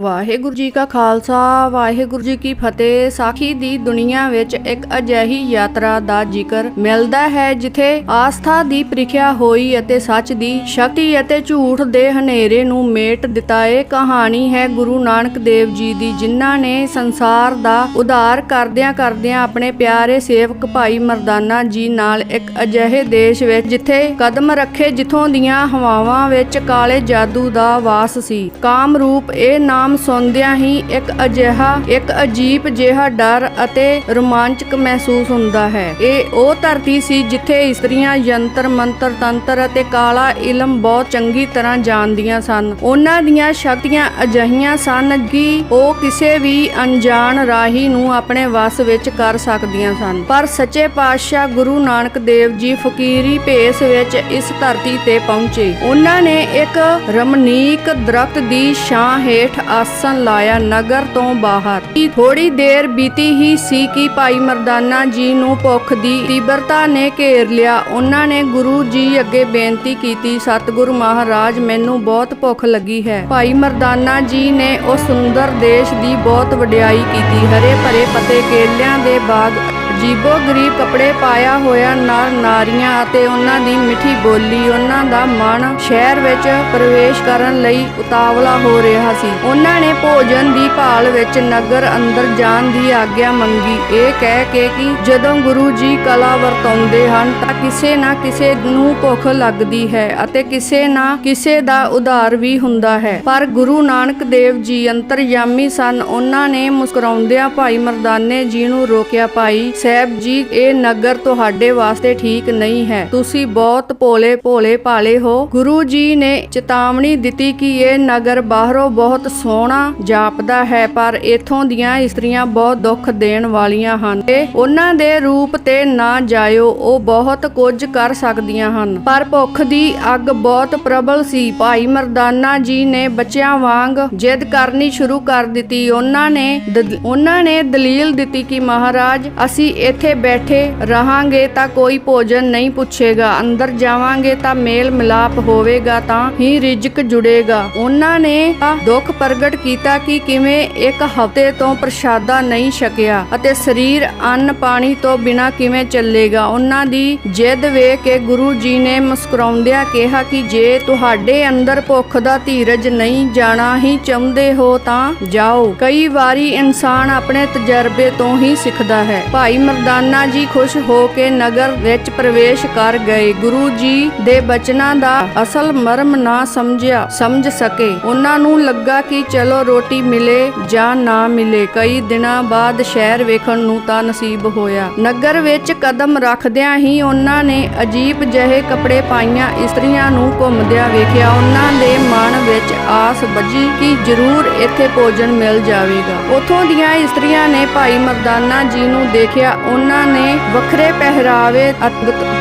ਵਾਹਿਗੁਰੂ ਜੀ ਕਾ ਖਾਲਸਾ, ਵਾਹਿਗੁਰੂ ਜੀ ਕੀ ਫਤਿਹ। ਸਾਖੀ ਦੀ ਦੁਨੀਆ ਵਿੱਚ ਇੱਕ ਅਜਿਹੀ ਯਾਤਰਾ ਦਾ ਜ਼ਿਕਰ ਮਿਲਦਾ ਹੈ ਜਿੱਥੇ ਆਸਥਾ ਦੀ ਪ੍ਰੀਖਿਆ ਹੋਈ ਅਤੇ ਸੱਚ ਦੀ ਸ਼ਕਤੀ ਅਤੇ ਝੂਠ ਦੇ ਹਨੇਰੇ ਨੂੰ ਮੇਟ ਦਿੱਤਾ। ਇਹ ਕਹਾਣੀ ਹੈ ਗੁਰੂ ਨਾਨਕ ਦੇਵ ਜੀ ਦੀ, ਜਿਨ੍ਹਾਂ ਨੇ ਸੰਸਾਰ ਦਾ ਉਧਾਰ ਕਰਦਿਆਂ ਕਰਦਿਆਂ ਆਪਣੇ ਪਿਆਰੇ ਸੇਵਕ ਭਾਈ ਮਰਦਾਨਾ ਜੀ ਨਾਲ ਇੱਕ ਅਜਿਹੇ ਦੇਸ਼ ਵਿੱਚ, ਜਿੱਥੇ ਕਦਮ ਰੱਖੇ ਜਿੱਥੋਂ ਦੀਆਂ ਹਵਾਵਾਂ ਵਿੱਚ ਕਾਲੇ ਜਾਦੂ ਦਾ ਵਾਸ ਸੀ। ਕਾਮਰੂਪ ਇਹ ਨਾਮ ਸੁਣਦਿਆਂ ਹੀ ਇੱਕ ਅਜਿਹਾ, ਇੱਕ ਅਜੀਬ ਜਿਹਾ ਡਰ ਅਤੇ ਰੋਮਾਂਚਕ ਮਹਿਸੂਸ ਹੁੰਦਾ ਹੈ। ਇਹ ਉਹ ਧਰਤੀ ਸੀ ਜਿੱਥੇ ਇਸਤਰੀਆਂ ਯੰਤਰ, ਮੰਤਰ, ਤੰਤਰ ਅਤੇ ਕਾਲਾ ਇਲਮ ਬਹੁਤ ਚੰਗੀ ਤਰ੍ਹਾਂ ਜਾਣਦੀਆਂ ਸਨ। ਉਹਨਾਂ ਦੀਆਂ ਸ਼ਕਤੀਆਂ ਅਜਿਹੀਆਂ ਸਨ ਕਿ ਉਹ ਕਿਸੇ ਵੀ ਅਣਜਾਣ ਰਾਹੀ ਨੂੰ ਆਪਣੇ ਵਸ ਵਿੱਚ ਕਰ ਸਕਦੀਆਂ ਸਨ। ਪਰ ਸੱਚੇ ਪਾਤਸ਼ਾਹ ਗੁਰੂ ਨਾਨਕ ਦੇਵ ਜੀ ਫਕੀਰੀ ਭੇਸ ਵਿੱਚ ਇਸ ਧਰਤੀ ਤੇ ਪਹੁੰਚੇ। ਉਹਨਾਂ ਨੇ ਇੱਕ ਰਮਨੀਕ ਦਰਖਤ ਦੀ ਛਾਂ ਹੇਠ ਆਸਨ ਲਾਇਆ ਨਗਰ ਤੋਂ ਬਾਹਰ। ਥੋੜੀ ਦੇਰ ਬੀਤੀ ਹੀ ਸੀ ਕਿ ਭਾਈ ਮਰਦਾਨਾ ਜੀ ਨੂੰ ਭੁੱਖ ਦੀ ਤੀਬਰਤਾ ਨੇ ਘੇਰ ਲਿਆ। ਉਹਨਾਂ ਨੇ ਗੁਰੂ ਜੀ ਅੱਗੇ ਬੇਨਤੀ ਕੀਤੀ, ਸਤਿਗੁਰੂ ਮਹਾਰਾਜ, ਮੈਨੂੰ ਬਹੁਤ ਭੁੱਖ ਲੱਗੀ ਹੈ। ਭਾਈ ਮਰਦਾਨਾ ਜੀ ਨੇ ਉਸ ਸੁੰਦਰ ਦੇਸ਼ ਦੀ ਬਹੁਤ ਵਡਿਆਈ ਕੀਤੀ। ਹਰੇ ਭਰੇ ਪੱਤੇ ਕੇਲਿਆਂ ਦੇ ਬਾਗ ਜੀਬੋ ਗਰੀਬ ਕੱਪੜੇ ਪਾਇਆ ਹੋਇਆ ਨਰ ਨਾਰੀਆਂ ਅਤੇ ਉਹਨਾਂ ਦੀ ਮਿੱਠੀ ਬੋਲੀ ਉਹਨਾਂ ਦਾ ਮਨ ਸ਼ਹਿਰ ਵਿੱਚ ਪ੍ਰਵੇਸ਼ ਕਰਨ ਲਈ ਉਤਾਵਲਾ ਹੋ ਰਿਹਾ ਸੀ। ਉਹਨਾਂ ਨੇ ਭੋਜਨ ਦੀ ਭਾਲ ਵਿੱਚ ਨਗਰ ਅੰਦਰ ਜਾਣ ਦੀ ਆਗਿਆ ਮੰਗੀ। ਇਹ ਕਹਿ ਕੇ ਕਿ ਜਦੋਂ ਗੁਰੂ ਜੀ ਕਲਾ ਵਰਤਾਉਂਦੇ ਹਨ ਤਾਂ ਕਿਸੇ ਨਾ ਕਿਸੇ ਨੂੰ ਭੁੱਖ ਲੱਗਦੀ ਹੈ ਅਤੇ ਕਿਸੇ ਨਾ ਕਿਸੇ ਦਾ ਉਧਾਰ ਵੀ ਹੁੰਦਾ ਹੈ। ਪਰ ਗੁਰੂ ਨਾਨਕ ਦੇਵ ਜੀ ਅੰਤਰਯਾਮੀ ਸਨ। ਉਹਨਾਂ ਨੇ ਮੁਸਕਰਾਉਂਦਿਆਂ ਭਾਈ ਮਰਦਾਨੇ ਜੀ ਨੂੰ ਰੋਕਿਆ, ਭਾਈ ਸਾਹਿਬ ਜੀ, ਇਹ ਨਗਰ ਤੁਹਾਡੇ ਵਾਸਤੇ ਠੀਕ ਨਹੀਂ ਹੈ। ਤੁਸੀਂ ਬਹੁਤ ਭੋਲੇ ਭੋਲੇ ਭਾਲੇ ਹੋ। ਗੁਰੂ ਜੀ ਨੇ ਚੇਤਾਵਨੀ ਦਿੱਤੀ ਕਿ ਇਹ ਨਗਰ ਬਾਹਰੋਂ ਬਹੁਤ ਸੋਹਣਾ ਜਾਪਦਾ ਹੈ, ਪਰ ਇਥੋਂ ਦੀਆਂ ਇਸਤਰੀਆਂ ਬਹੁਤ ਦੁੱਖ ਦੇਣ ਵਾਲੀਆਂ ਹਨ। ਤੇ ਉਹਨਾਂ ਦੇ ਰੂਪ ਤੇ ਨਾ ਜਾਇਓ, ਉਹ ਬਹੁਤ ਕੁਝ ਕਰ ਸਕਦੀਆਂ ਹਨ। ਪਰ ਭੁੱਖ ਦੀ ਅੱਗ ਬਹੁਤ ਪ੍ਰਬਲ ਸੀ। ਭਾਈ ਮਰਦਾਨਾ ਜੀ ਨੇ ਬੱਚਿਆਂ ਵਾਂਗ ਜਿੱਦ ਕਰਨੀ ਸ਼ੁਰੂ ਕਰ ਦਿੱਤੀ। ਉਹਨਾਂ ਨੇ ਉਹਨਾਂ ਨੇ ਦਲੀਲ ਦਿੱਤੀ ਕਿ ਮਹਾਰਾਜ, ਅਸੀਂ ਇੱਥੇ ਬੈਠੇ ਰਹਾਂਗੇ ਤਾਂ ਕੋਈ ਭੋਜਨ ਨਹੀਂ ਪੁੱਛੇਗਾ। ਅੰਦਰ ਜਾਵਾਂਗੇ ਤਾਂ ਮੇਲ ਮਿਲਾਪ ਹੋਵੇਗਾ ਤਾਂ ਹੀ ਰਿਜ਼ਕ ਜੁੜੇਗਾ। ਉਹਨਾਂ ਨੇ ਦੁੱਖ ਪ੍ਰਗਟ ਕੀਤਾ ਕਿ ਕਿਵੇਂ ਇੱਕ ਹਫ਼ਤੇ ਤੋਂ ਪ੍ਰਸ਼ਾਦਾ ਨਹੀਂ ਛਕਿਆ ਅਤੇ ਸਰੀਰ ਅੰਨ ਪਾਣੀ ਤੋਂ ਬਿਨਾ ਕਿਵੇਂ ਚੱਲੇਗਾ। ਉਹਨਾਂ ਦੀ ਜਿੱਦ ਵੇਖ ਕੇ ਗੁਰੂ ਜੀ ਨੇ ਮੁਸਕਰਾਉਂਦਿਆਂ ਕਿਹਾ ਕਿ ਜੇ ਤੁਹਾਡੇ ਅੰਦਰ ਭੁੱਖ ਦਾ ਧੀਰਜ ਨਹੀਂ ਜਾਣਾ ਹੀ ਚਾਹੁੰਦੇ ਹੋ ਤਾਂ ਜਾਓ। ਕਈ ਵਾਰੀ ਇਨਸਾਨ ਆਪਣੇ ਤਜਰਬੇ ਤੋਂ ਹੀ ਸਿੱਖਦਾ ਹੈ। ਭਾਈ ਮਰਦਾਨਾ ਜੀ ਖੁਸ਼ ਹੋ ਕੇ ਨਗਰ ਵਿੱਚ ਪ੍ਰਵੇਸ਼ ਕਰ ਗਏ। ਗੁਰੂ ਜੀ ਦੇ ਬਚਨਾਂ ਦਾ ਅਸਲ ਮਰਮ ਨਾ ਸਮਝਿਆ, ਸਮਝ ਸਕੇ। ਉਹਨਾਂ ਨੂੰ ਲੱਗਾ ਕਿ ਚਲੋ ਰੋਟੀ ਮਿਲੇ ਜਾਂ ਨਾ ਮਿਲੇ। ਕਈ ਦਿਨਾਂ ਬਾਅਦ ਸ਼ਹਿਰ ਵੇਖਣ ਨੂੰ ਤਾਂ ਨਸੀਬ ਹੋਇਆ। ਨਗਰ ਵਿੱਚ ਕਦਮ ਰੱਖਦਿਆਂ ਹੀ ਉਹਨਾਂ ਨੇ ਅਜੀਬ ਜਿਹੇ ਕੱਪੜੇ ਪਾਈਆਂ, ਇਸਤਰੀਆਂ ਨੂੰ ਘੁੰਮਦਿਆਂ ਵੇਖਿਆ। ਉਹਨਾਂ ਦੇ ਮਨ ਵਿੱਚ ਆਸ ਬੱਜੀ ਕਿ ਜ਼ਰੂਰ ਇੱਥੇ ਭੋਜਨ ਮਿਲ ਜਾਵੇਗਾ। ਉਥੋਂ ਦੀਆਂ ਇਸਤਰੀਆਂ ਨੇ ਭਾਈ ਮਰਦਾਨਾ ਜੀ ਨੂੰ ਦੇਖਿਆ ਉਹਨਾਂ ਨੇ ਵੱਖਰੇ ਪਹਿਰਾਵੇ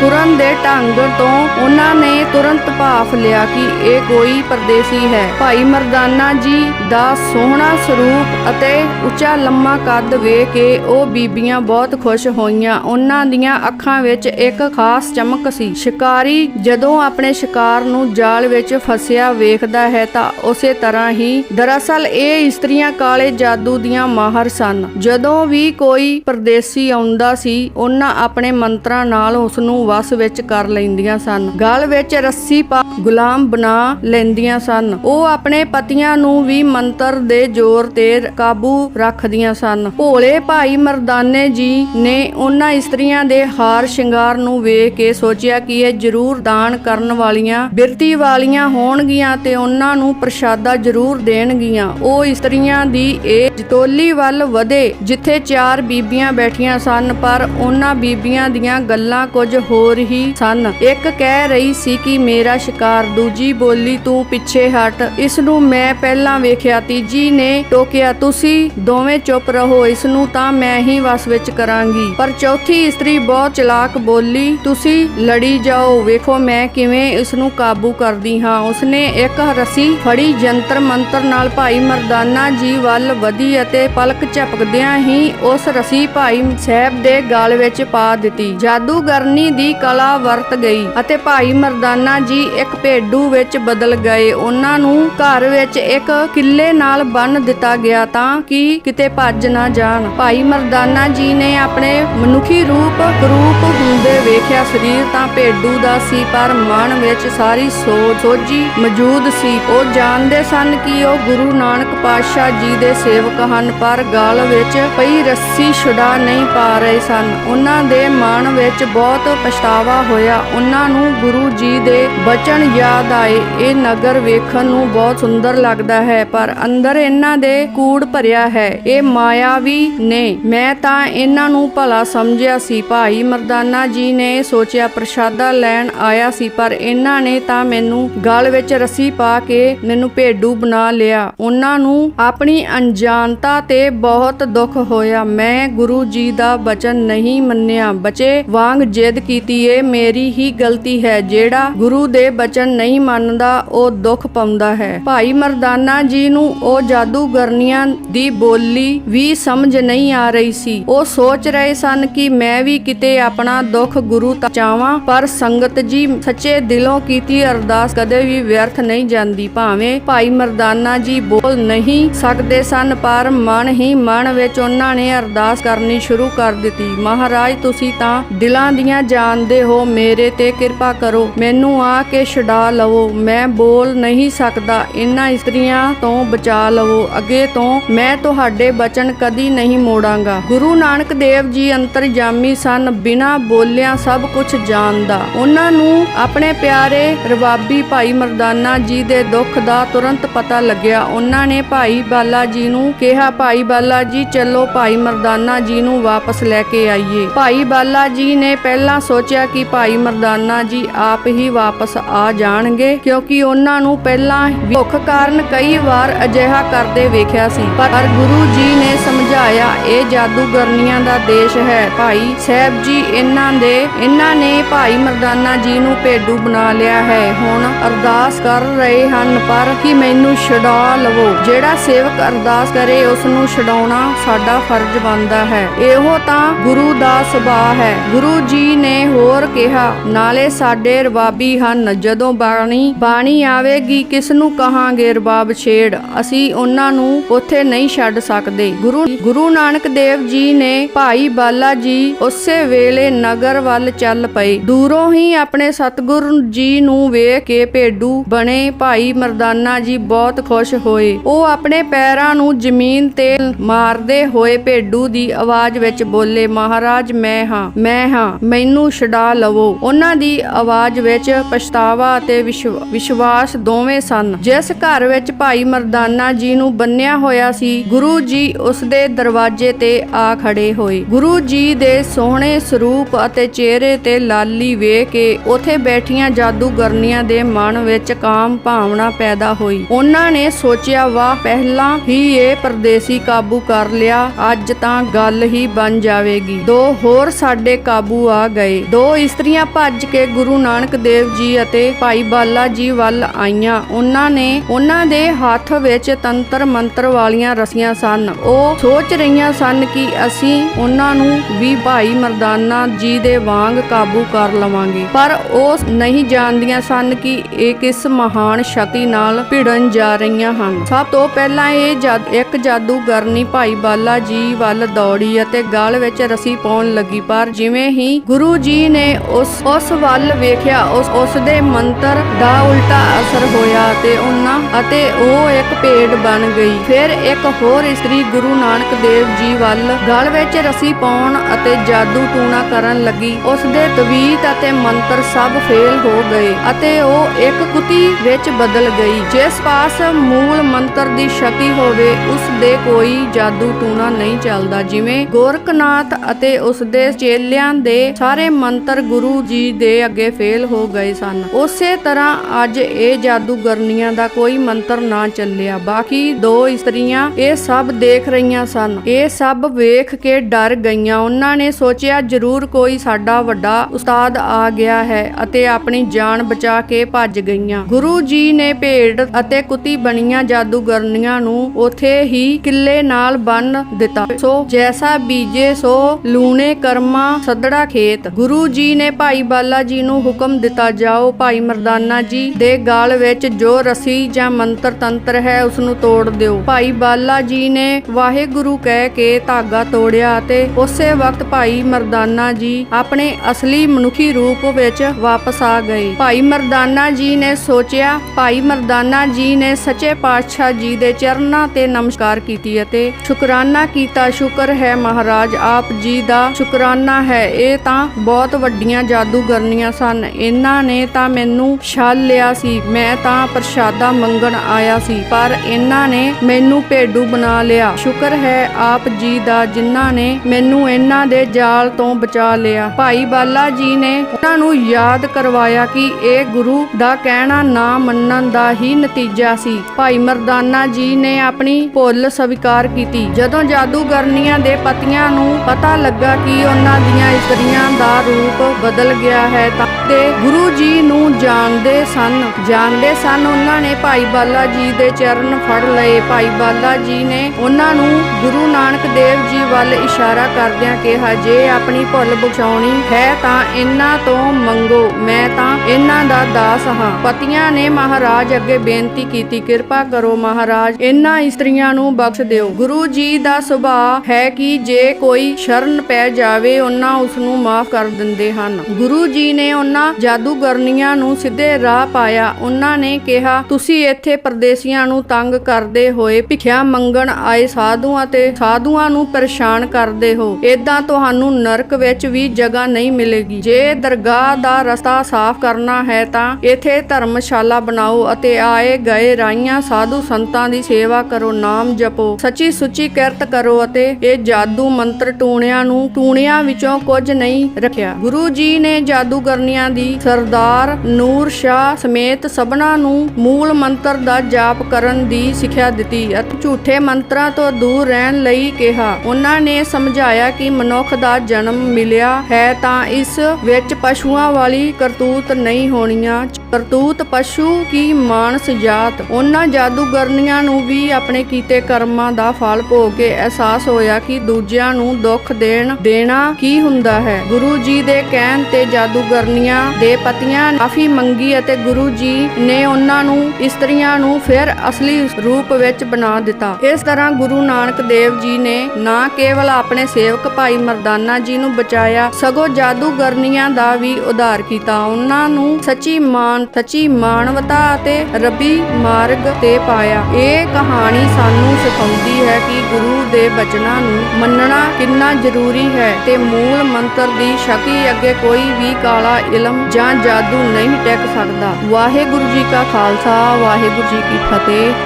ਤੁਰਨ ਦੇ ਢੰਗ ਤੋਂ ਉਹਨਾਂ ਨੇ ਤੁਰੰਤ ਭਾਫ ਲਿਆ ਕਿ ਇਹ ਕੋਈ ਪਰਦੇਸੀ ਹੈ। ਭਾਈ ਮਰਦਾਨਾ ਜੀ ਦਾ ਸੋਹਣਾ ਸਰੂਪ ਅਤੇ ਉੱਚਾ ਲੰਮਾ ਕੱਦ ਵੇਖ ਕੇ ਉਹ ਬੀਬੀਆਂ ਬਹੁਤ ਖੁਸ਼ ਹੋਈਆਂ। ਉਹਨਾਂ ਦੀਆਂ ਅੱਖਾਂ ਵਿੱਚ ਇੱਕ ਖਾਸ ਚਮਕ ਸੀ। ਸ਼ਿਕਾਰੀ ਜਦੋਂ ਆਪਣੇ ਸ਼ਿਕਾਰ ਨੂੰ ਜਾਲ ਵਿੱਚ ਫਸਿਆ ਵੇਖਦਾ ਹੈ ਤਾਂ ਉਸੇ ਤਰ੍ਹਾਂ ਹੀ ਦਰਅਸਲ ਇਹ ਇਸਤਰੀਆਂ ਕਾਲੇ ਜਾਦੂ ਦੀਆਂ ਮਾਹਰ ਸਨ। ਜਦੋਂ ਵੀ ਕੋਈ ਪਰਦੇਸੀ ਆਉਂਦਾ ਸੀ, ਉਹਨਾਂ ਆਪਣੇ ਮੰਤਰਾਂ ਨਾਲ ਉਸ ਨੂੰ ਵਸ ਵਿੱਚ ਕਰ ਲੈਂਦੀਆਂ ਸਨ। ਗਲ ਵਿੱਚ ਰੱਸੀ ਪਾ ਗੁਲਾਮ ਬਣਾ ਲੈਂਦੀਆਂ ਸਨ। ਉਹ ਆਪਣੇ ਪਤੀਆਂ ਨੂੰ ਵੀ ਮੰਤਰ ਦੇ ਜ਼ੋਰ ਤੇ ਕਾਬੂ ਰੱਖਦੀਆਂ ਸਨ। ਭੋਲੇ ਭਾਈ ਮਰਦਾਨੇ ਜੀ ਨੇ ਉਹਨਾਂ ਇਸਤਰੀਆਂ ਦੇ ਹਾਰ ਸ਼ਿੰਗਾਰ ਨੂੰ ਵੇਖ ਕੇ ਸੋਚਿਆ ਕਿ ਇਹ ਜ਼ਰੂਰ ਦਾਨ ਕਰਨ ਵਾਲੀਆਂ, ਬਿਰਤੀ ਵਾਲੀਆਂ ਹੋਣਗੀਆਂ ਤੇ ਉਹਨਾਂ ਨੂੰ ਪ੍ਰਸ਼ਾਦਾ ਜ਼ਰੂਰ ਦੇਣਗੀਆਂ। ਉਹ ਇਸਤਰੀਆਂ ਦੀ ਇਹ ਜਤੋਲੀ ਵੱਲ ਵਧੇ, ਜਿੱਥੇ ਚਾਰ ਬੀਬੀਆਂ ਬੈਠੀਆਂ ਸਨ। ਪਰ ਉਹਨਾਂ ਬੀਬੀਆਂ ਦੀਆਂ ਗੱਲਾਂ ਕੁਝ ਹੋਰ ਹੀ ਸਨ। ਇੱਕ ਕਹਿ ਰਹੀ ਸੀ ਕਿ ਮੇਰਾ ਸ਼ਿਕਾਰ, ਦੂਜੀ ਬੋਲੀ, ਤੂੰ ਪਿੱਛੇ ਹਟ। ਇਸ ਨੂੰ ਮੈਂ ਪਹਿਲਾਂ ਵੇਖਿਆ, ਤੀਜੀ ਨੇ ਟੋਕਿਆ, ਤੁਸੀਂ ਦੋਵੇਂ ਚੁੱਪ ਰਹੋ ਇਸ ਨੂੰ ਤਾਂ ਮੈਂ ਹੀ ਵਸ ਵਿੱਚ ਕਰਾਂਗੀ। ਪਰ ਚੌਥੀ ਇਸਤਰੀ ਬਹੁਤ ਚਲਾਕ ਬੋਲੀ, ਤੁਸੀਂ ਲੜੀ ਜਾਓ, ਵੇਖੋ ਮੈਂ ਕਿਵੇਂ ਇਸ ਨੂੰ ਕਾਬੂ ਕਰਦੀ ਹਾਂ। ਉਸਨੇ ਇੱਕ ਰੱਸੀ ਫੜੀ, ਜੰਤਰ ਮੰਤਰ ਨਾਲ, ਭਾਈ ਮਰਦਾਨਾ ਜੀ ਵੱਲ ਵਧੀ ਅਤੇ ਪਲਕ ਝਪਕਦਿਆਂ ਹੀ ਉਸ ਰੱਸੀ ਭਾਈ ਸਾਹਿਬ ਸਾਹਿਬ ਦੇ ਗਲ ਵਿੱਚ ਪਾ ਦਿੱਤੀ। ਜਾਦੂਗਰਨੀ ਦੀ ਕਲਾ ਵਰਤ ਗਈ ਅਤੇ ਭਾਈ ਮਰਦਾਨਾ ਜੀ ਇੱਕ ਭੇਡੂ ਵਿੱਚ ਬਦਲ ਗਏ। ਉਹਨਾਂ ਨੂੰ ਘਰ ਵਿੱਚ ਇੱਕ ਕਿੱਲੇ ਨਾਲ ਬੰਨ ਦਿੱਤਾ ਗਿਆ ਤਾਂ ਕਿ ਕਿਤੇ ਭੱਜ ਨਾ ਜਾਣ। ਭਾਈ ਮਰਦਾਨਾ ਜੀ ਨੇ ਆਪਣੇ ਮਨੁੱਖੀ ਰੂਪ ਰੂਪ ਹੁੰਦੇ ਵੇਖਿਆ। ਸਰੀਰ ਤਾਂ ਭੇਡੂ ਦਾ ਸੀ, ਪਰ ਮਨ ਵਿੱਚ ਸਾਰੀ ਸੋਚ ਸੋਝੀ ਮੌਜੂਦ ਸੀ। ਉਹ ਜਾਣਦੇ ਸਨ ਕਿ ਉਹ ਗੁਰੂ ਨਾਨਕ ਪਾਤਸ਼ਾਹ ਜੀ ਦੇ ਸੇਵਕ ਹਨ, ਪਰ ਗਲ ਵਿੱਚ ਪਈ ਰੱਸੀ ਛੁਡਾ ਨਹੀਂ ਪਾ ਰਹੇ ਸਨ। ਉਹਨਾਂ ਦੇ ਮਨ ਵਿੱਚ ਬਹੁਤ ਪਛਤਾਵਾ ਹੋਇਆ। ਉਹਨਾਂ ਨੂੰ ਗੁਰੂ ਜੀ ਦੇ ਬਚਨ ਯਾਦ ਆਏ। ਇਹ ਨਗਰ ਵੇਖਣ ਨੂੰ ਬਹੁਤ ਸੁੰਦਰ ਲੱਗਦਾ ਹੈ, ਪਰ ਅੰਦਰ ਇਹਨਾਂ ਦੇ ਕੂੜ ਭਰਿਆ ਹੈ। ਇਹ ਮਾਇਆਵੀ ਨੇ। ਮੈਂ ਤਾਂ ਇਹਨਾਂ ਨੂੰ ਭਲਾ ਸਮਝਿਆ ਸੀ। ਭਾਈ ਮਰਦਾਨਾ ਜੀ ਨੇ ਸੋਚਿਆ, ਪ੍ਰਸ਼ਾਦਾ ਲੈਣ ਆਇਆ ਸੀ, ਪਰ ਇਹਨਾਂ ਨੇ ਤਾਂ ਮੈਨੂੰ ਗਲ ਵਿੱਚ ਰੱਸੀ ਪਾ ਕੇ ਮੈਨੂੰ ਭੇਡੂ ਬਣਾ ਲਿਆ। ਉਹਨਾਂ ਨੂੰ ਆਪਣੀ ਅਣਜਾਣਤਾ ਤੇ ਬਹੁਤ ਦੁੱਖ ਹੋਇਆ। ਮੈਂ ਗੁਰੂ ਜੀ ਦਾ ਬਚਨ ਨਹੀਂ ਮੰਨਿਆ। ਬੱਚੇ ਵਾਂਗ ਜਿੱਦ ਕੀਤੀ ਏ ਮੇਰੀ ਹੀ ਗਲਤੀ ਹੈ, ਜਿਹੜਾ ਗੁਰੂ ਦੇ ਬਚਨ ਨਹੀਂ ਮੰਨਦਾ, ਉਹ ਦੁੱਖ ਪਾਉਂਦਾ ਹੈ। ਭਾਈ ਮਰਦਾਨਾ ਜੀ ਨੂੰ ਉਹ ਜਾਦੂਗਰਨੀਆਂ ਦੀ ਬੋਲੀ ਵੀ ਸਮਝ ਨਹੀਂ ਆ ਰਹੀ ਸੀ। ਉਹ ਸੋਚ ਰਹੇ ਸਨ ਕਿ ਮੈਂ ਵੀ ਕਿਤੇ ਆਪਣਾ ਦੁੱਖ ਗੁਰੂ ਤੱਕ ਚਾਵਾਂ ਪਰ ਸੰਗਤ ਜੀ ਸੱਚੇ ਦਿਲੋਂ ਕੀਤੀ ਅਰਦਾਸ ਕਦੇ ਵੀ ਵਿਅਰਥ ਨਹੀਂ ਜਾਂਦੀ। ਭਾਵੇਂ ਭਾਈ ਮਰਦਾਨਾ ਜੀ ਬੋਲ ਨਹੀਂ ਸਕਦੇ ਸਨ, ਪਰ ਮਨ ਹੀ ਮਨ ਵਿੱਚ ਉਹਨਾਂ ਨੇ ਅਰਦਾਸ ਕਰਨੀ ਸ਼ੁਰੂ ਕਰ ਕਰ ਦਿੱਤੀ। ਮਹਾਰਾਜ, ਤੁਸੀਂ ਤਾਂ ਦਿਲਾਂ ਦੀਆਂ ਜਾਣਦੇ ਹੋ ਮੇਰੇ ਤੇ ਕਿਰਪਾ ਕਰੋ। ਮੈਨੂੰ ਆ ਕੇ ਛਡਾ ਲਵੋ। ਮੈਂ ਬੋਲ ਨਹੀਂ ਸਕਦਾ। ਇਹਨਾਂ ਇਸਤਰੀਆਂ ਤੋਂ ਬਚਾ ਲਵੋ। ਅੱਗੇ ਤੋਂ ਮੈਂ ਤੁਹਾਡੇ ਬਚਨ ਕਦੀ ਨਹੀਂ ਮੋੜਾਂਗਾ। ਗੁਰੂ ਨਾਨਕ ਦੇਵ ਜੀ ਅੰਤਰਜਾਮੀ ਸਨ। ਬਿਨਾਂ ਬੋਲਿਆਂ ਸਭ ਕੁਝ ਜਾਣਦਾ। ਉਹਨਾਂ ਨੂੰ ਆਪਣੇ ਪਿਆਰੇ ਰਵਾਬੀ ਭਾਈ ਮਰਦਾਨਾ ਜੀ ਦੇ ਦੁੱਖ ਦਾ ਤੁਰੰਤ ਪਤਾ ਲੱਗਿਆ। ਉਹਨਾਂ ਨੇ ਭਾਈ ਬਾਲਾ ਜੀ ਨੂੰ ਕਿਹਾ, ਭਾਈ ਬਾਲਾ ਜੀ, ਚੱਲੋ ਭਾਈ ਮਰਦਾਨਾ ਜੀ ਨੂੰ ਵਾਪਸ ਲੈ ਕੇ ਆਈਏ। ਭਾਈ ਬਾਲਾ ਜੀ ਨੇ ਪਹਿਲਾਂ ਸੋਚਿਆ ਕਿ ਭਾਈ ਮਰਦਾਨਾ ਜੀ ਆਪ ਹੀ ਵਾਪਸ ਆ ਜਾਣਗੇ, ਕਿਉਂਕਿ ਉਹਨਾਂ ਨੂੰ ਪਹਿਲਾਂ ਭੁੱਖ ਕਾਰਨ ਕਈ ਵਾਰ ਅਜਿਹਾ ਕਰਦੇ ਵੇਖਿਆ ਸੀ। ਪਰ ਗੁਰੂ ਜੀ ਨੇ ਸਮਝਾਇਆ, ਇਹ ਜਾਦੂਗਰਨੀਆਂ ਦਾ ਦੇਸ਼ ਹੈ। ਭਾਈ ਸਾਹਿਬ ਜੀ, ਇਹਨਾਂ ਦੇ, ਇਹਨਾਂ ਨੇ ਭਾਈ ਮਰਦਾਨਾ ਜੀ ਨੂੰ ਭੇਡੂ ਬਣਾ ਲਿਆ ਹੈ। ਹੁਣ ਅਰਦਾਸ ਕਰ ਰਹੇ ਹਨ, ਪਰ ਕਿ ਮੈਨੂੰ ਛਡਾ ਲਵੋ। ਜਿਹੜਾ ਸੇਵਕ ਅਰਦਾਸ ਕਰੇ ਉਸ ਨੂੰ ਛਡਾਉਣਾ ਸਾਡਾ ਫਰਜ਼ ਬਣਦਾ ਹੈ। ਇਹੋ ਤਾਂ ਗੁਰੂ ਦਾ ਸੁਭਾਅ ਹੈ। ਗੁਰੂ ਜੀ ਨੇ ਹੋਰ ਕਿਹਾ, ਨਾਲੇ ਸਾਡੇ ਰਬਾਬੀ ਹਨ, ਜਦੋਂ ਬਾਣੀ ਬਾਣੀ ਆਵੇਗੀ ਕਿਸ ਨੂੰ ਕਹਾਂਗੇ ਰਬਾਬ ਛੇੜ? ਅਸੀਂ ਉਹਨਾਂ ਨੂੰ ਉੱਥੇ ਨਹੀਂ ਛੱਡ ਸਕਦੇ। ਗੁਰੂ ਗੁਰੂ ਨਾਨਕ ਦੇਵ ਜੀ ਨੇ ਭਾਈ ਬਾਲਾ ਜੀ ਉਸੇ ਵੇਲੇ ਨਗਰ ਵੱਲ ਚੱਲ ਪਏ। ਦੂਰੋਂ ਹੀ ਆਪਣੇ ਸਤਿਗੁਰੂ ਜੀ ਨੂੰ ਵੇਖ ਕੇ ਭੇਡੂ ਬਣੇ। ਭਾਈ ਮਰਦਾਨਾ ਜੀ ਬਹੁਤ ਖੁਸ਼ ਹੋਏ। ਉਹ ਆਪਣੇ ਪੈਰਾਂ ਨੂੰ ਜ਼ਮੀਨ ਤੇ ਮਾਰਦੇ ਹੋਏ ਭੇਡੂ ਦੀ ਆਵਾਜ਼ ਵਿੱਚ ਬੋਲੇ, ਮਹਾਰਾਜ, ਮੈਂ ਹਾਂ ਮੈਂ ਹਾਂ, ਮੈਨੂੰ ਛਡਾ ਲਵੋ। ਉਹਨਾਂ ਦੀ ਆਵਾਜ਼ ਵਿੱਚ ਪਛਤਾਵਾ ਅਤੇ ਵਿਸ਼ਵ- ਵਿਸ਼ਵਾਸ ਦੋਵੇਂ ਸਨ। ਜਿਸ ਘਰ ਵਿੱਚ ਭਾਈ ਮਰਦਾਨਾ ਜੀ ਨੂੰ ਬੰਨਿਆ ਹੋਇਆ ਸੀ, ਗੁਰੂ ਜੀ ਉਸ ਦੇ ਦਰਵਾਜ਼ੇ ਤੇ ਆ ਖੜੇ ਹੋਏ। ਗੁਰੂ ਜੀ ਦੇ ਸੋਹਣੇ ਸਰੂਪ ਅਤੇ ਚਿਹਰੇ ਤੇ ਲਾਲੀ ਵੇਖ ਕੇ ਉਥੇ ਬੈਠੀਆਂ ਜਾਦੂਗਰਨੀਆਂ ਦੇ ਮਨ ਵਿੱਚ ਕਾਮ ਭਾਵਨਾ ਪੈਦਾ ਹੋਈ। ਉਹਨਾਂ ਨੇ ਸੋਚਿਆ, ਵਾਹ, ਪਹਿਲਾਂ ਹੀ ਇਹ ਪਰਦੇਸੀ ਕਾਬੂ ਕਰ ਲਿਆ, ਅੱਜ ਤਾਂ ਗੱਲ ਹੀ ਬਣ ਜਾਵੇਗੀ। ਦੋ ਹੋਰ ਸਾਡੇ ਕਾਬੂ ਆ ਗਏ। ਦੋ ਇਸਤਰੀਆਂ ਭੱਜ ਕੇ ਗੁਰੂ ਨਾਨਕ ਦੇਵ ਜੀ ਅਤੇ ਭਾਈ ਬਾਲਾ ਜੀ ਵੱਲ ਆਈਆਂ। ਉਹਨਾਂ ਨੇ ਉਹਨਾਂ ਦੇ ਹੱਥ ਵਿੱਚ ਤੰਤਰ ਮੰਤਰ ਵਾਲੀਆਂ ਰਸੀਆਂ ਸਨ। ਉਹ ਸੋਚ ਰਹੀਆਂ ਸਨ ਕਿ ਅਸੀਂ ਉਹਨਾਂ ਨੂੰ ਵੀ ਭਾਈ ਮਰਦਾਨਾ ਜੀ ਦੇ ਵਾਂਗ ਕਾਬੂ ਕਰ ਲਵਾਂਗੇ। ਪਰ ਉਹ ਨਹੀਂ ਜਾਣਦੀਆਂ ਸਨ ਕਿ ਇਹ ਕਿਸ ਮਹਾਨ ਸ਼ਕਤੀ ਨਾਲ ਭਿੜਨ ਜਾ ਰਹੀਆਂ ਹਨ। ਸਭ ਤੋਂ ਪਹਿਲਾਂ ਇਹ ਜਦ, ਇੱਕ ਜਾਦੂਗਰਨੀ ਭਾਈ ਬਾਲਾ ਜੀ ਵੱਲ ਦੌੜੀ ਅਤੇ ਗਲ ਵਿੱਚ ਰਸੀ ਪਾਉਣ ਲੱਗੀ, ਪਰ ਜਿਵੇਂ ਹੀ ਗੁਰੂ ਜੀ ਨੇ ਉਸ ਉਸ ਵੱਲ ਵੇਖਿਆ, ਉਸ ਉਸ ਦੇ ਮੰਤਰ ਦਾ ਉਲਟਾ ਅਸਰ ਹੋਇਆ ਤੇ ਉਹਨਾਂ ਅਤੇ ਉਹ ਇੱਕ ਭੇਡ ਬਣ ਗਈ। ਫਿਰ ਇੱਕ ਹੋਰ ਇਸਤਰੀ ਗੁਰੂ ਨਾਨਕ ਦੇਵ ਜੀ ਵੱਲ ਗਲ ਵਿੱਚ ਰਸੀ ਪਾਉਣ ਅਤੇ ਜਾਦੂ ਟੂਣਾ ਕਰਨ ਲੱਗੀ। ਉਸ ਦੇ ਤਵੀਤ ਅਤੇ ਮੰਤਰ ਸਭ ਫੇਲ ਹੋ ਗਏ ਅਤੇ ਉਹ ਇੱਕ ਕੁਤੀ ਵਿੱਚ ਬਦਲ ਗਈ। ਜਿਸ ਪਾਸ ਮੂਲ ਮੰਤਰ ਦੀ ਸ਼ਕਤੀ ਹੋਵੇ, ਉਸ ਦੇ ਕੋਈ ਜਾਦੂ ਟੂਣਾ ਨਹੀਂ ਚੱਲਦਾ। ਜਿਵੇਂ ਗੋਰਖਨਾਥ ਅਤੇ ਉਸ ਦੇ ਚੇਲਿਆਂ ਦੇ ਸਾਰੇ ਮੰਤਰ ਗੁਰੂ ਜੀ ਦੇ ਅੱਗੇ ਫੇਲ ਹੋ ਗਏ ਸਨ। ਉਸੇ ਤਰ੍ਹਾਂ ਅੱਜ ਇਹ ਜਾਦੂਗਰਨੀਆਂ ਦਾ ਕੋਈ ਮੰਤਰ ਨਾ ਚੱਲਿਆ। ਬਾਕੀ ਦੋ ਇਸਤਰੀਆਂ ਇਹ ਸਭ ਦੇਖ ਰਹੀਆਂ ਸਨ। ਇਹ ਸਭ ਵੇਖ ਕੇ ਡਰ ਗਈਆਂ। ਉਹਨਾਂ ਨੇ ਸੋਚਿਆ, ਜ਼ਰੂਰ ਕੋਈ ਸਾਡਾ ਵੱਡਾ ਉਸਤਾਦ ਆ ਗਿਆ ਹੈ ਅਤੇ ਆਪਣੀ ਜਾਨ ਬਚਾ ਕੇ ਭੱਜ ਗਈਆਂ। ਗੁਰੂ ਜੀ ਨੇ ਭੇਡ ਅਤੇ ਕੁੱਤੀ ਬਣੀਆਂ ਜਾਦੂਗਰਨੀਆਂ ਨੂੰ ਉਥੇ ਹੀ ਕਿੱਲੇ ਨਾਲ ਬੰਨ ਦਿੱਤਾ। ਸੋ ਜੈਸਾ ਬੀਜੇ ਕੀਤੇ ਸੋ ਲੂਣੇ ਕਰਮਾ ਸੱਦੜਾ ਖੇਤ। ਗੁਰੂ ਜੀ ਨੇ ਭਾਈ ਬਾਲਾ ਜੀ ਨੂੰ ਹੁਕਮ ਦਿੱਤਾ, ਜਾਓ ਭਾਈ ਮਰਦਾਨਾ ਜੀ, ਦੇ ਗਾਲ ਵਿੱਚ ਜੋ ਰਸੀ ਜਾਂ ਮੰਤਰ ਤੰਤਰ ਹੈ ਉਸ ਨੂੰ ਤੋੜ ਦਿਓ। ਭਾਈ ਬਾਲਾ ਜੀ ਨੇ ਵਾਹਿਗੁਰੂ ਕਹਿ ਕੇ ਧਾਗਾ ਤੋੜਿਆ ਅਤੇ ਉਸੇ ਵਕਤ ਭਾਈ ਮਰਦਾਨਾ ਜੀ ਆਪਣੇ ਅਸਲੀ ਮਨੁੱਖੀ ਰੂਪ ਵਿੱਚ ਵਾਪਸ ਆ ਗਏ। ਭਾਈ ਮਰਦਾਨਾ ਜੀ ਨੇ ਸੋਚਿਆ, ਭਾਈ ਮਰਦਾਨਾ ਜੀ ਨੇ ਸੱਚੇ ਪਾਤਸ਼ਾਹ ਜੀ ਦੇ ਚਰਨਾਂ ਤੇ ਨਮਸਕਾਰ ਕੀਤੀ ਅਤੇ ਸ਼ੁਕਰਾਨਾ ਕੀਤਾ, ਸ਼ੁਕਰ ਹੈ ਮਹਾਰਾਜ ਆਪ ਜੀ ਦਾ ਸ਼ੁਕਰਾਨਾ ਹੈ। ਇਹ ਤਾਂ ਬਹੁਤ ਵੱਡੀਆਂ ਜਾਦੂਗਰਨੀਆਂ ਸਨ। ਇਹਨਾਂ ਨੇ ਤਾਂ ਮੈਨੂੰ ਛਾਲ ਲਿਆ ਸੀ। ਮੈਂ ਤਾਂ ਪ੍ਰਸ਼ਾਦਾ ਮੰਗਣ ਆਇਆ ਸੀ। ਪਰ ਇਹਨਾਂ ਨੇ ਮੈਨੂੰ ਭੇਡੂ ਬਣਾ ਲਿਆ। ਸ਼ੁਕਰ ਹੈ ਆਪ ਜੀ ਦਾ ਜਿਨ੍ਹਾਂ ਨੇ ਮੈਨੂੰ ਇਹਨਾਂ ਦੇ ਜਾਲ ਤੋਂ ਬਚਾ ਲਿਆ। ਭਾਈ ਬਾਲਾ ਜੀ ਨੇ ਉਹਨਾਂ ਨੂੰ ਯਾਦ ਕਰਵਾਇਆ ਕਿ ਇਹ ਗੁਰੂ ਦਾ ਕਹਿਣਾ ਨਾ ਮੰਨਣ ਦਾ ਹੀ ਨਤੀਜਾ ਸੀ। ਭਾਈ ਮਰਦਾਨਾ ਜੀ ਨੇ ਆਪਣੀ ਭੁੱਲ ਸਵੀਕਾਰ ਕੀਤੀ। ਜਦੋਂ ਜਾਦੂਗਰਨੀਆਂ ਦੇ ਪਤੀਆਂ ਨੂੰ ਪਤਾ ਲੱਗਾ ਕਿ ਉਹਨਾਂ ਦੀਆਂ ਇਸਤਰੀਆਂ ਦਾ ਰੂਪ ਬਦਲ ਗਿਆ ਹੈ ਤਾਂ ਤੇ ਗੁਰੂ ਜੀ ਨੂੰ ਜਾਣਦੇ ਸਨ। ਜਾਣਦੇ ਸਨ ਉਹਨਾਂ ਨੇ ਭਾਈ ਬਾਲਾ ਜੀ ਦੇ ਚਰਨ ਫੜ ਲਏ। ਭਾਈ ਬਾਲਾ ਜੀ ਨੇ ਉਹਨਾਂ ਨੂੰ ਗੁਰੂ ਨਾਨਕ ਦੇਵ ਜੀ ਵੱਲ ਇਸ਼ਾਰਾ ਕਰਦਿਆਂ ਕਿਹਾ, ਜੇ ਆਪਣੀ ਭੁੱਲ ਬਖਸ਼ਾਉਣੀ ਹੈ ਤਾਂ ਇਹਨਾਂ ਤੋਂ ਮੰਗੋ, ਮੈਂ ਤਾਂ ਇਹਨਾਂ ਦਾ ਦਾਸ ਹਾਂ। ਪਤੀਆਂ ਨੇ ਮਹਾਰਾਜ ਅੱਗੇ ਬੇਨਤੀ ਕੀਤੀ, ਕਿਰਪਾ ਕਰੋ ਮਹਾਰਾਜ, ਇਹਨਾਂ ਇਸਤਰੀਆਂ ਨੂੰ ਬਖਸ਼ ਦਿਓ। ਗੁਰੂ ਜੀ ਦਾ ਸੁਭਾਅ ਹੈ ਕਿ ਜੇ ਕੋਈ ਸ਼ਰਨ ਪੈ ਜਾਵੇ, ਉਹਨਾਂ ਉਸ ਨੂੰ ਮਾਫ ਕਰ ਦਿੰਦੇ ਹਨ। ਗੁਰੂ ਜੀ ਨੇ ਉਹਨਾਂ ਜਾਦੂਗਰਨੀਆਂ ਨੂੰ ਸਿੱਧੇ ਰਾਹ ਪਾਇਆ। ਉਹਨਾਂ ਨੇ ਕਿਹਾ, ਤੁਸੀਂ ਇੱਥੇ ਪਰਦੇਸੀਆਂ ਨੂੰ ਤੰਗ ਕਰਦੇ ਹੋਏ ਭਿਖਿਆ ਮੰਗਣ ਆਏ ਸਾਧੂਆਂ ਤੇ ਸਾਧੂਆਂ ਨੂੰ ਪਰੇਸ਼ਾਨ ਕਰਦੇ ਹੋ। ਇਦਾਂ ਤੁਹਾਨੂੰ ਨਰਕ ਵਿੱਚ ਵੀ ਜਗ੍ਹਾ ਨਹੀਂ ਮਿਲੇਗੀ। ਜੇ ਦਰਗਾਹ ਦਾ ਰਸਤਾ ਸਾਫ਼ ਕਰਨਾ ਹੈ ਤਾਂ ਇੱਥੇ ਧਰਮਸ਼ਾਲਾ ਬਣਾਓ ਅਤੇ ਆਏ ਗਏ ਰਾਈਆਂ ਸਾਧੂ ਸੰਤਾਂ ਦੀ ਸੇਵਾ ਕਰੋ, ਨਾਮ ਜਪੋ। ਸੱਚੀ ਸੁੱਚੀ ਕਿਰਤ ਕਰੋ ਅਤੇ ਇਹ ਜਾਦੂ ਮੰਤਰ ਟੂਣਿਆਂ ਨੂੰ ਟੂਣਿਆਂ ਵਿੱਚੋਂ ਕੁਝ ਨਹੀਂ ਰੱਖਿਆ। ਗੁਰੂ ਜੀ ਨੇ ਜਾਦੂਗਰਨੀਆਂ ਦੀ ਸਰਦਾਰ ਨੂਰ ਸ਼ਾਹ ਸਮੇਤ ਸਭਨਾਂ ਨੂੰ ਮੂਲ ਮੰਤਰ ਦਾ ਜਾਪ ਕਰਨ ਦੀ ਸਿੱਖਿਆ ਦਿੱਤੀ ਅਤੇ ਝੂਠੇ ਮੰਤਰਾਂ ਤੋਂ ਦੂਰ ਰਹਿਣ ਲਈ ਕਿਹਾ। ਉਹਨਾਂ ਨੇ ਸਮਝਾਇਆ ਕਿ ਮਨੁੱਖ ਦਾ ਜਨਮ ਮਿਲਿਆ ਹੈ ਤਾਂ ਇਸ ਵਿੱਚ ਪਸ਼ੂਆਂ ਵਾਲੀ ਕਰਤੂਤ ਨਹੀਂ ਹੋਣੀਆਂ। ਕਰਤੂਤ ਪਸ਼ੂ ਕੀ ਮਾਨਸ ਜਾਤ? ਉਹਨਾਂ ਜਾਦੂਗਰਨੀਆਂ ਨੂੰ ਵੀ ਆਪਣੇ ਕੀਤੇ ਕਰਮਾਂ ਦਾ ਫਲ ਭੋਗ ਕੇ ਅਹਿਸਾਸ ਹੋਇਆ ਕਿ ਦੂਜਿਆਂ ਨੂੰ ਨੂੰ ਦੁੱਖ ਦੇਣ, ਦੇਣਾ ਕੀ ਹੁੰਦਾ ਹੈ? ਗੁਰੂ ਜੀ ਦੇ ਕਹਿਣ ਤੇ ਜਾਦੂਗਰਨੀਆਂ ਦੇ ਪਤੀਆਂ ਕਾਫੀ ਮੰਗੀ ਅਤੇ ਗੁਰੂ ਜੀ ਨੇ ਉਹਨਾਂ ਨੂੰ, ਇਸਤਰੀਆਂ ਨੂੰ ਫਿਰ ਅਸਲੀ ਰੂਪ ਵਿੱਚ ਬਣਾ ਦਿੱਤਾ। ਇਸ ਤਰ੍ਹਾਂ ਗੁਰੂ ਨਾਨਕ ਦੇਵ ਜੀ ਨੇ ਨਾ ਕੇਵਲ ਆਪਣੇ ਸੇਵਕ ਭਾਈ ਮਰਦਾਨਾ ਜੀ ਨੂੰ ਬਚਾਇਆ, ਸਗੋਂ ਜਾਦੂਗਰਨੀਆਂ ਦਾ ਵੀ ਉਧਾਰ ਕੀਤਾ। ਉਹਨਾਂ ਨੂੰ ਸੱਚੀ ਮਾਨ, ਸੱਚੀ ਮਾਨਵਤਾ ਅਤੇ ਰੱਬੀ ਮਾਰਗ ਤੇ ਪਾਇਆ। ਇਹ ਕਹਾਣੀ ਸਾਨੂੰ ਸਿਖਾਉਂਦੀ ਹੈ ਕਿ ਗੁਰੂ ਦੇ ਬਚਨਾਂ ਨੂੰ ਮੰਨਣਾ ਕਿੰਨਾ ਜ਼ਰੂਰੀ ਹੈ ਤੇ ਮੂਲ ਮੰਤਰ ਦੀ ਸ਼ਕਤੀ ਅੱਗੇ ਕੋਈ ਵੀ ਕਾਲਾ ਇਲਮ ਜਾਂ ਜਾਦੂ ਨਹੀਂ ਟਿਕ ਸਕਦਾ। ਵਾਹਿਗੁਰੂ ਜੀ ਕਾ ਖਾਲਸਾ, ਵਾਹਿਗੁਰੂ ਜੀ ਕੀ ਫਤਿਹ।